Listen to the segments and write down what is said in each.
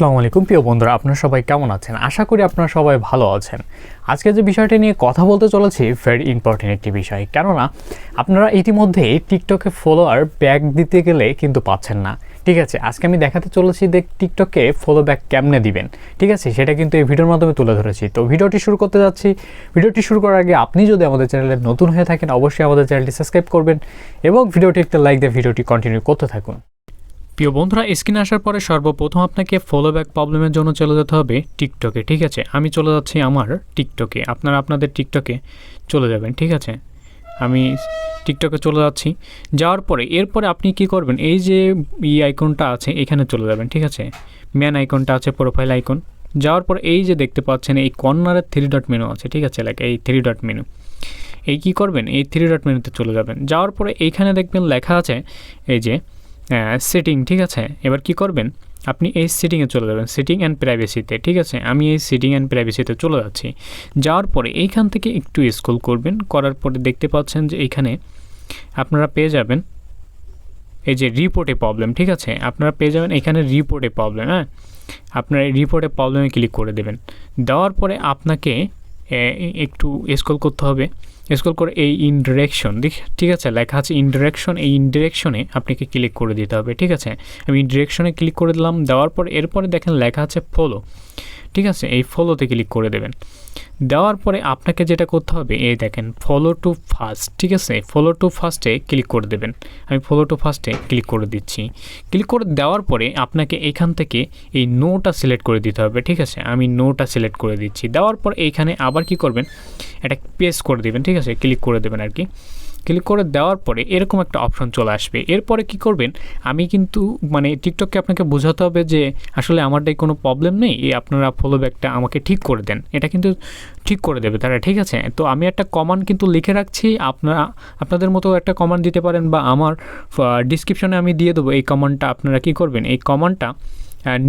আসসালামু আলাইকুম। প্রিয় বন্ধুরা, আপনারা সবাই কেমন আছেন? আশা করি আপনারা সবাই ভালো আছেন। আজকে যে বিষয়টি নিয়ে কথা বলতে চলেছি ভেরি ইম্পর্টেন্ট একটি বিষয়। কেননা, আপনারা ইতিমধ্যে টিকটকে ফলোয়ার ব্যাক দিতে গেলে কিন্তু পাচ্ছেন না। ঠিক আছে, আজকে আমি দেখাতে চলেছি যে টিকটকে ফলো ব্যাক কেমনে দিবেন। ঠিক আছে, সেটা কিন্তু এই ভিডিওর মাধ্যমে তুলে ধরেছি। তো ভিডিওটি শুরু করতে যাচ্ছি। ভিডিওটি শুরু করার আগে আপনি যদি আমাদের চ্যানেলে নতুন হয়ে থাকেন, অবশ্যই আমাদের চ্যানেলটি সাবস্ক্রাইব করবেন এবং ভিডিওটি একটা লাইক দিয়ে ভিডিওটি কন্টিনিউ করতে থাকুন। প্রিয় বন্ধুরা, স্ক্রিনে আসার পরে সর্বপ্রথম আপনাকে ফলো ব্যাক প্রবলেমের জন্য চলে যেতে হবে টিকটকে ঠিক আছে? আমি চলে যাচ্ছি আমার টিকটকে আপনারা আপনাদের টিকটকে চলে যাবেন, ঠিক আছে? আমি টিকটকে চলে যাচ্ছি। যাওয়ার পরে, এরপরে আপনি কি করবেন? এই যে ই আইকনটা আছে, এখানে চলে যাবেন, ঠিক আছে? ম্যান আইকনটা আছে প্রোফাইল আইকন যাওয়ার পর এই যে দেখতে পাচ্ছেন, এই কর্নারের থ্রি ডট মেনু আছে, ঠিক আছে? লাইক এই থ্রি ডট মেনু এই কি করবেন? এই থ্রি ডট মেনুতে চলে যাবেন। যাওয়ার পরে এইখানে দেখবেন লেখা আছে, এই যে সেটিং ঠিক আছে? এবার কি করবেন? আপনি এই সেটিংয়ে চলে যাবেন সেটিং অ্যান্ড প্রাইভেসিতে ঠিক আছে? আমি এই সেটিং অ্যান্ড প্রাইভেসিতে চলে যাচ্ছি। যাওয়ার পরে এইখান থেকে একটু স্ক্রল করবেন, করার পরে দেখতে পাচ্ছেন যে এইখানে আপনারা পেয়ে যাবেন এই যে রিপোর্টে প্রবলেম ঠিক আছে? আপনারা পেয়ে যাবেন এখানে রিপোর্টে প্রবলেম হ্যাঁ? আপনার এই রিপোর্টে প্রবলেমে ক্লিক করে দেবেন। দেওয়ার পরে আপনাকে একটু স্কল করতে হবে। স্কল করে এই ইনডিরেকশন ঠিক আছে? লেখা আছে ইনডিরেকশন এই ইনডিরেকশনে আপনাকে ক্লিক করে দিতে হবে, ঠিক আছে? আমি ইনডিরেকশনে ক্লিক করে দিলাম, দেওয়ার পর এরপরে দেখেন লেখা আছে ফলো ঠিক আছে? এই ফলোতে ক্লিক করে দেবেন। দেওয়ার পরে আপনাকে যেটা করতে হবে, এই দেখেন ফলো টু ফার্স্ট ঠিক আছে? ফলো টু ফার্স্টে ক্লিক করে দেবেন। আমি ফলো টু ফার্স্টে ক্লিক করে দিচ্ছি। ক্লিক করে দেওয়ার পরে আপনাকে এখান থেকে এই নোটা সিলেক্ট করে দিতে হবে, ঠিক আছে? আমি নোটা সিলেক্ট করে দিচ্ছি। দেওয়ার পর এইখানে আবার কি করবেন? এটা পেস্ট করে দেবেন, ঠিক আছে? ক্লিক করে দেবেন আর কি। ক্লিক করে দেওয়ার পরে এরকম একটা অপশন চলে আসবে। এরপরে কি করবেন? আমি কিন্তু মানে টিকটককে আপনাকে বোঝাতে হবে যে আসলে আমারটাই কোনো প্রবলেম নেই, এই আপনারা ফলো ব্যাকটা আমাকে ঠিক করে দেন। এটা কিন্তু ঠিক করে দেবে তারা, ঠিক আছে? তো আমি একটা কমান্ড কিন্তু লিখে রাখছি, আপনারা, আপনাদের মতো একটা কমান্ড দিতে পারেন বা আমার ডিসক্রিপশনে আমি দিয়ে দেবো এই কমান্ডটা আপনারা কি করবেন? এই কমান্ডটা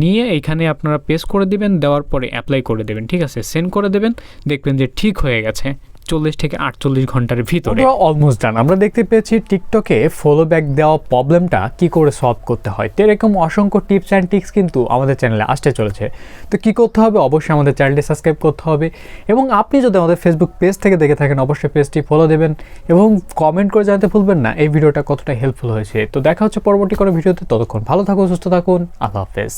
নিয়ে এখানে আপনারা পেস্ট করে দেবেন, দেওয়ার পরে অ্যাপ্লাই করে দেবেন, ঠিক আছে? সেন্ড করে দেবেন, দেখবেন যে ঠিক হয়ে গেছে। চল্লিশ থেকে আটচল্লিশ ঘণ্টার ভিতরে। অলমোস্ট ডান আমরা দেখতে পেয়েছি টিকটকে ফলো ব্যাক দেওয়া প্রবলেমটা কি করে সলভ করতে হয়। তো এরকম অসংখ্য টিপস অ্যান্ড টিক্স কিন্তু আমাদের চ্যানেলে আসতে চলেছে। তো কি করতে হবে? অবশ্যই আমাদের চ্যানেলটি সাবস্ক্রাইব করতে হবে। এবং আপনি যদি আমাদের ফেসবুক পেজ থেকে দেখে থাকেন, অবশ্যই পেজটি ফলো দেবেন এবং কমেন্ট করে জানাতে ভুলবেন না। এই ভিডিওটা কতটা হেল্পফুল হয়েছে। তো দেখা হচ্ছে পরবর্তী কোনো ভিডিওতে। ততক্ষণ ভালো থাকুন, সুস্থ থাকুন। আল্লাহ হাফেজ।